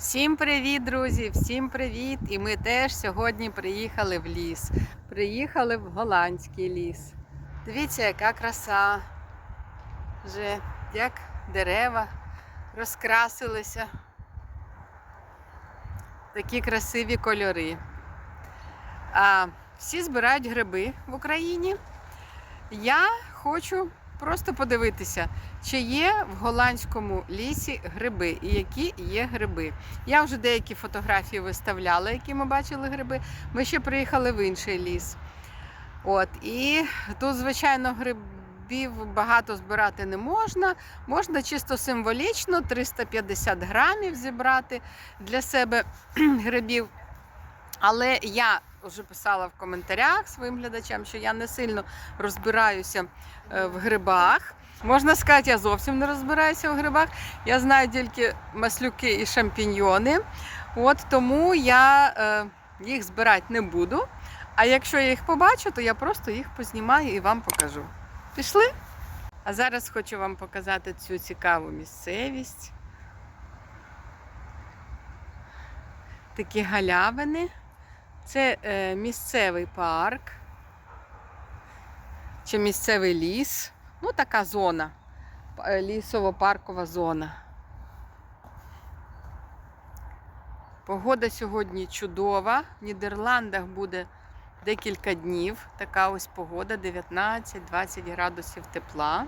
Всім привіт, друзі! Всім привіт! І ми теж сьогодні приїхали в ліс. Приїхали в голландський ліс. Дивіться, яка краса. Вже як дерева розкрасилися. Такі красиві кольори. А всі збирають гриби в Україні. Я хочу просто подивитися, чи є в голландському лісі гриби і які є гриби. Я вже деякі фотографії виставляла, які ми бачили гриби. Ми ще приїхали в інший ліс. От, і тут, звичайно, грибів багато збирати не можна. Можна чисто символічно 350 грамів зібрати для себе грибів. Але я вже писала в коментарях своїм глядачам, що я не сильно розбираюся е, в грибах. Можна сказати, я зовсім не розбираюся в грибах. Я знаю тільки маслюки і шампіньйони. От тому я е, їх збирати не буду. А якщо я їх побачу, то я просто їх познімаю і вам покажу. Пішли? А зараз хочу вам показати цю цікаву місцевість. Такі галявини. Це е, місцевий парк чи місцевий ліс. Ну, така зона, е, лісово-паркова зона. Погода сьогодні чудова. В Нідерландах буде декілька днів. Така ось погода 19-20 градусів тепла.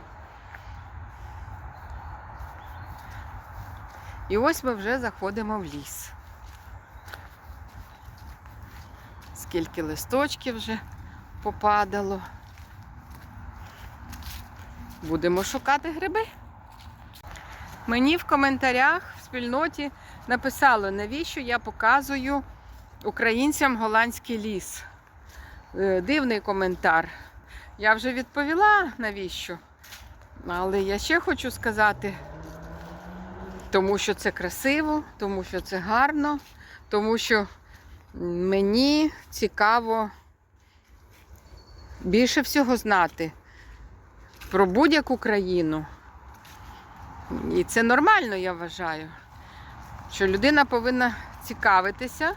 І ось ми вже заходимо в ліс. Скільки листочків вже попадало. Будемо шукати гриби. Мені в коментарях в спільноті написали, навіщо я показую українцям голландський ліс. Е, Дивний коментар. Я вже відповіла, навіщо. Але я ще хочу сказати, тому що це красиво, тому що це гарно, тому що мені цікаво більше всього знати про будь-яку країну. І це нормально, я вважаю, що людина повинна цікавитися,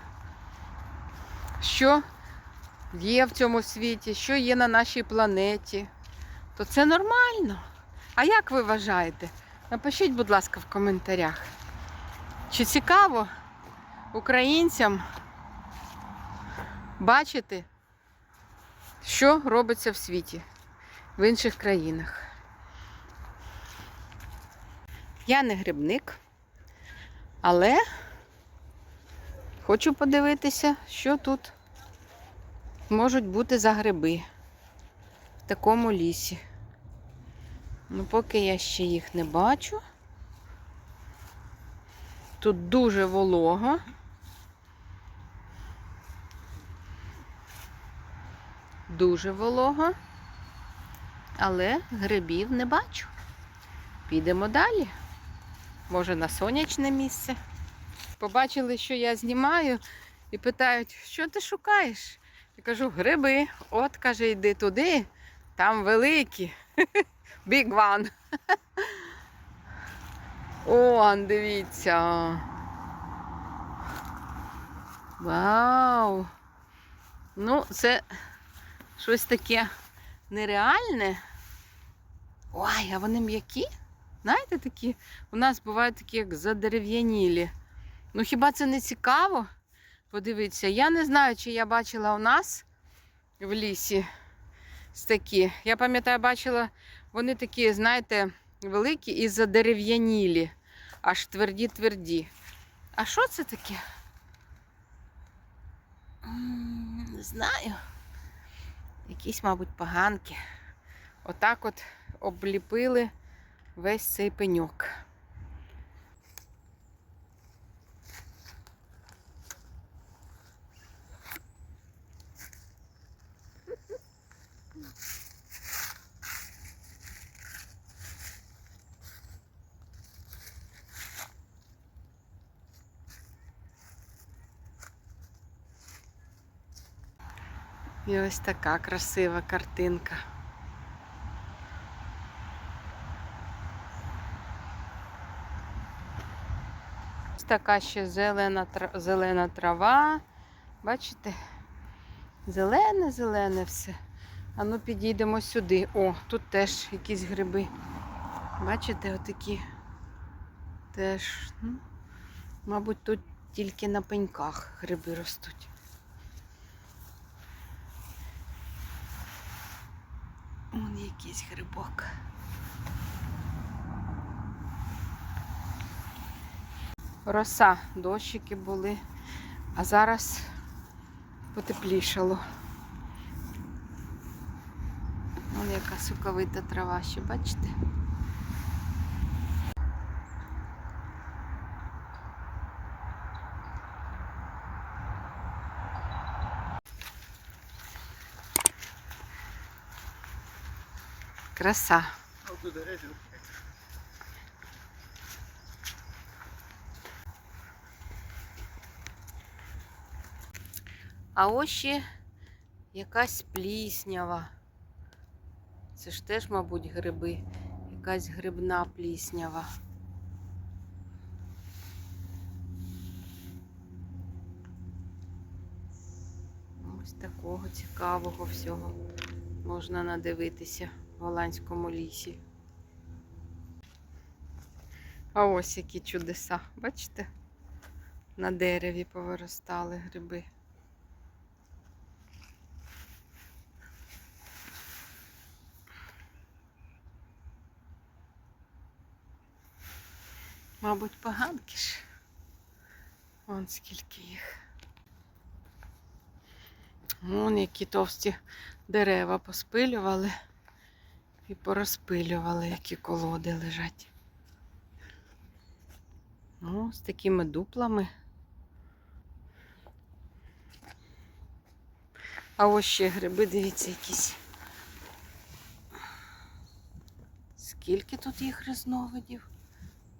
що є в цьому світі, що є на нашій планеті. То це нормально. А як ви вважаєте? Напишіть, будь ласка, в коментарях. Чи цікаво українцям бачити, що робиться в світі, в інших країнах? Я не грибник, але хочу подивитися, що тут можуть бути за гриби в такому лісі. Ну, поки я ще їх не бачу. Тут дуже волого. Дуже волого, але грибів не бачу. Підемо далі. Може на сонячне місце. Побачили, що я знімаю, і питають, що ти шукаєш? Я кажу, гриби. От, каже, йди туди, там великі. Big one. О, дивіться. Вау! Ну, це щось таке нереальне. Ой, а вони м'які? Знаєте, такі, у нас бувають такі, як задерев'янілі. Ну хіба це не цікаво? Подивіться, я не знаю, чи я бачила у нас в лісі такі. Я пам'ятаю, бачила, вони такі, знаєте, великі і задерев'янілі, аж тверді-тверді. А що це таке? Не знаю. Якісь, мабуть, поганки. Отак от обліпили весь цей пеньок. І ось така красива картинка. Ось така ще зелена, зелена трава. Бачите? Зелене, зелене все. А ну підійдемо сюди. О, тут теж якісь гриби. Бачите, отакі. Теж. Ну, мабуть, тут тільки на пеньках гриби ростуть. Вон якийсь грибок. Роса, дощики були, а зараз потеплішало. Вон яка суковита трава ще, бачите? Краса. А ось ще якась пліснява. Це ж теж, мабуть, гриби. Якась грибна пліснява. Ось такого цікавого всього можна надивитися в голландському лісі. А ось які чудеса, бачите? На дереві повиростали гриби. Мабуть, поганки ж. Вон скільки їх. Вон які товсті дерева поспилювали і порозпилювали, які колоди лежать. Ну, з такими дуплами. А ось ще гриби, дивіться, якісь. Скільки тут їх різновидів?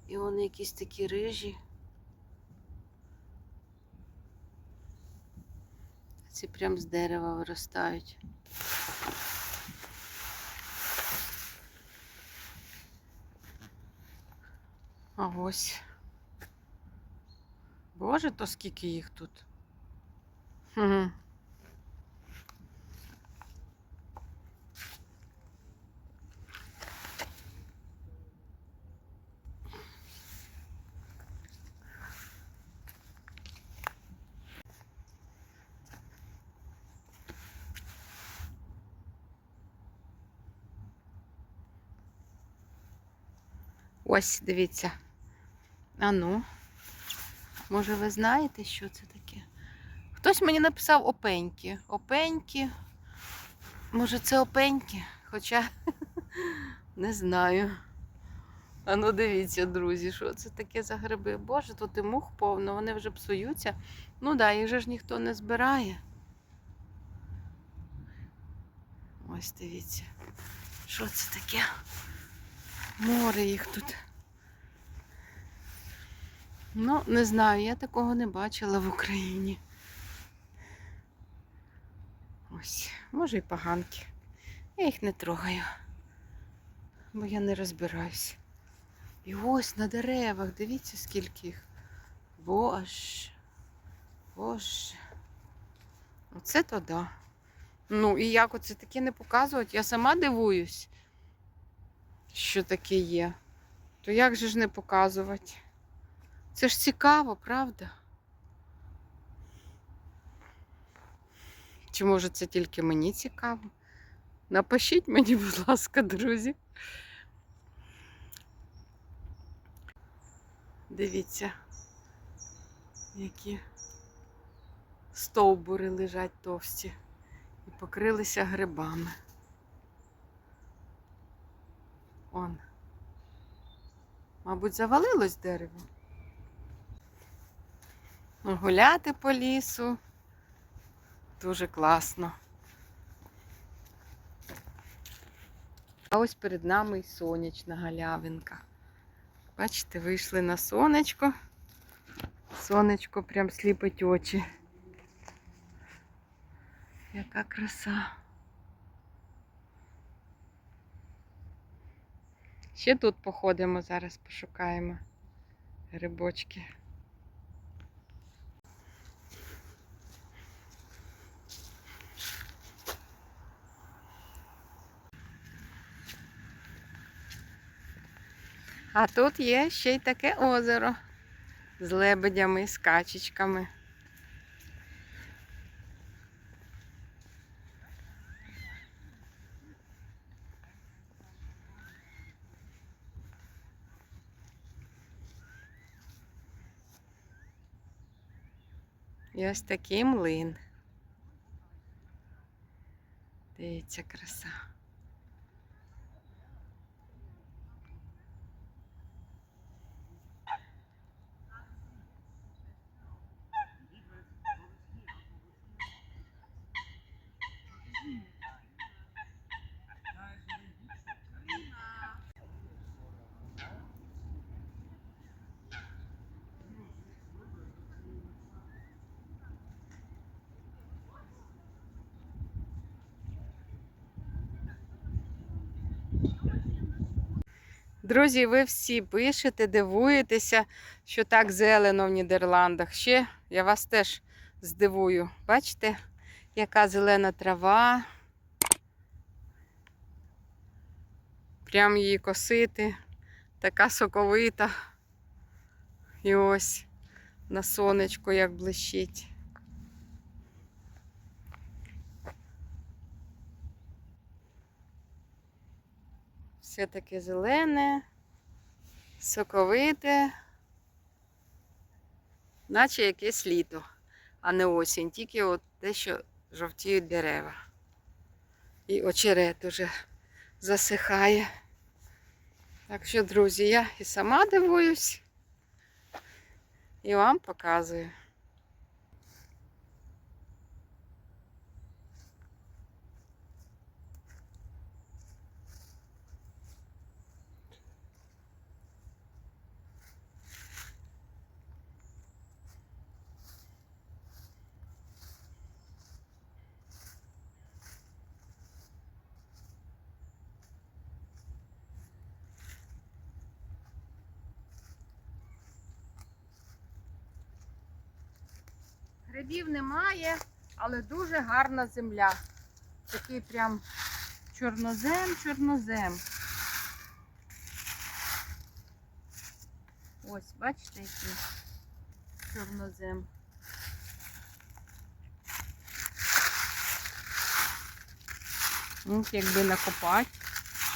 І вони якісь такі рижі. Ці прям з дерева виростають. Ось. Боже, то скільки їх тут. Угу. Ось, дивіться. А ну, може, ви знаєте, що це таке? Хтось мені написав опеньки. Опеньки. Може, це опеньки? Хоча не знаю. А ну дивіться, друзі, що це таке за гриби. Боже, тут і мух повно, вони вже псуються. Ну да, їх же ж ніхто не збирає. Ось дивіться. Що це таке? Море їх тут. Ну, не знаю, я такого не бачила в Україні. Ось, може і поганки. Я їх не трогаю, бо я не розбираюсь. І ось на деревах, дивіться, скільки їх. Боже. Боже. Оце то да. Ну і як оце таке не показують? Я сама дивуюсь що таке є, то як же ж не показувати? Це ж цікаво, правда? Чи може це тільки мені цікаво? Напишіть мені, будь ласка, друзі. Дивіться, які стовбури лежать товсті і покрилися грибами. Он. Мабуть, завалилось дерево. Гуляти по лісу. Дуже класно. А ось перед нами і сонячна галявинка. Бачите, вийшли на сонечко. Сонечко прям сліпить очі. Яка краса. Ще тут походимо, зараз пошукаємо грибочки. А тут є ще й таке озеро з лебедями, з качечками. І ось такий млин. Дивіться, краса. Друзі, ви всі пишете, дивуєтеся, що так зелено в Нідерландах. Ще я вас теж здивую. Бачите, яка зелена трава. Прям її косити. Така соковита. І ось на сонечку як блищить. Все таке зелене, соковите, наче якесь літо, а не осінь, тільки от те, що жовтіють дерева. І очерет уже засихає. Так що, друзі, я і сама дивуюсь, і вам показую. Грибів немає, але дуже гарна земля. Такий прям чорнозем, чорнозем. Ось, бачите, який чорнозем. Ну, якби накопати.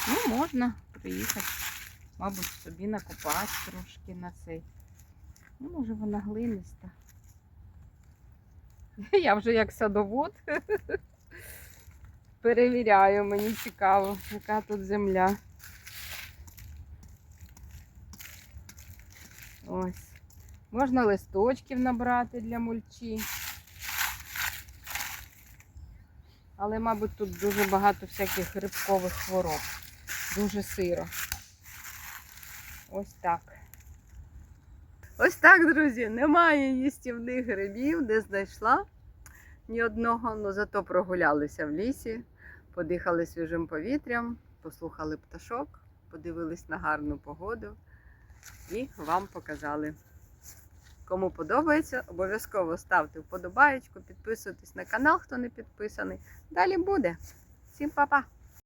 Ну, можна приїхати. Мабуть, собі накопати трошки на цей. Ну, може вона глиниста. Я вже як садовод. Перевіряю, мені цікаво, яка тут земля. Ось. Можна листочків набрати для мульчі. Але, мабуть, тут дуже багато всяких грибкових хвороб. Дуже сиро. Ось так. Ось так, друзі, немає їстівних грибів, де знайшла ні одного, але зато прогулялися в лісі, подихали свіжим повітрям, послухали пташок, подивились на гарну погоду і вам показали. Кому подобається, обов'язково ставте вподобаєчку, підписуйтесь на канал, хто не підписаний. Далі буде. Всім па-па!